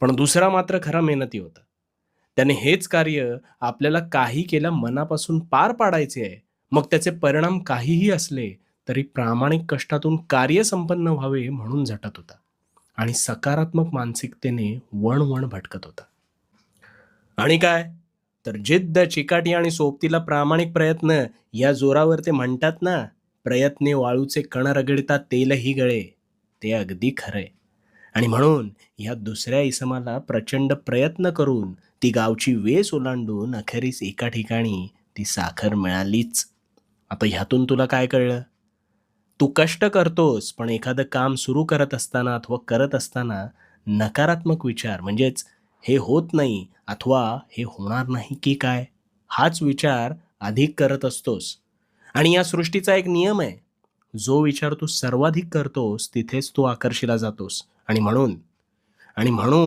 पण दुसरा मात्र खरा मेहनती होता. त्याने हेच कार्य आपल्याला काही केल्या मनापासून पार पाडायचे आहे. मग त्याचे परिणाम काहीही असले तरी प्रामाणिक कष्टातून कार्य संपन्न व्हावे म्हणून झटत होता. आणि सकारात्मक मानसिकतेने वणवण भटकत होता. आणि काय? तर जिद्द चिकाटी आणि सोबतीला प्रामाणिक प्रयत्न या जोरावर ते म्हणतात ना प्रयत्ने वाळूचे कण रगडता तेलही गळे. ते अगदी खरंय. आणि म्हणून या दुसऱ्या इसमाला प्रचंड प्रयत्न करून ती गावची वेस ओलांडून अखेरीस एका ठिकाणी ती साखर मिळालीच. आता ह्यातून तुला काय कळलं? तू कष्ट करतोस पण एखादं काम सुरू करत असताना अथवा करत असताना नकारात्मक विचार म्हणजेच हे होत नाही अथवा हे होणार नाही की काय? हाच विचार अधिक करत असतोस. आणि या सृष्टीचा एक नियम आहे जो विचार तू सर्वाधिक करतोस तिथेच तू आकर्षिला जातोस. आणि म्हणून. आणि म्हणून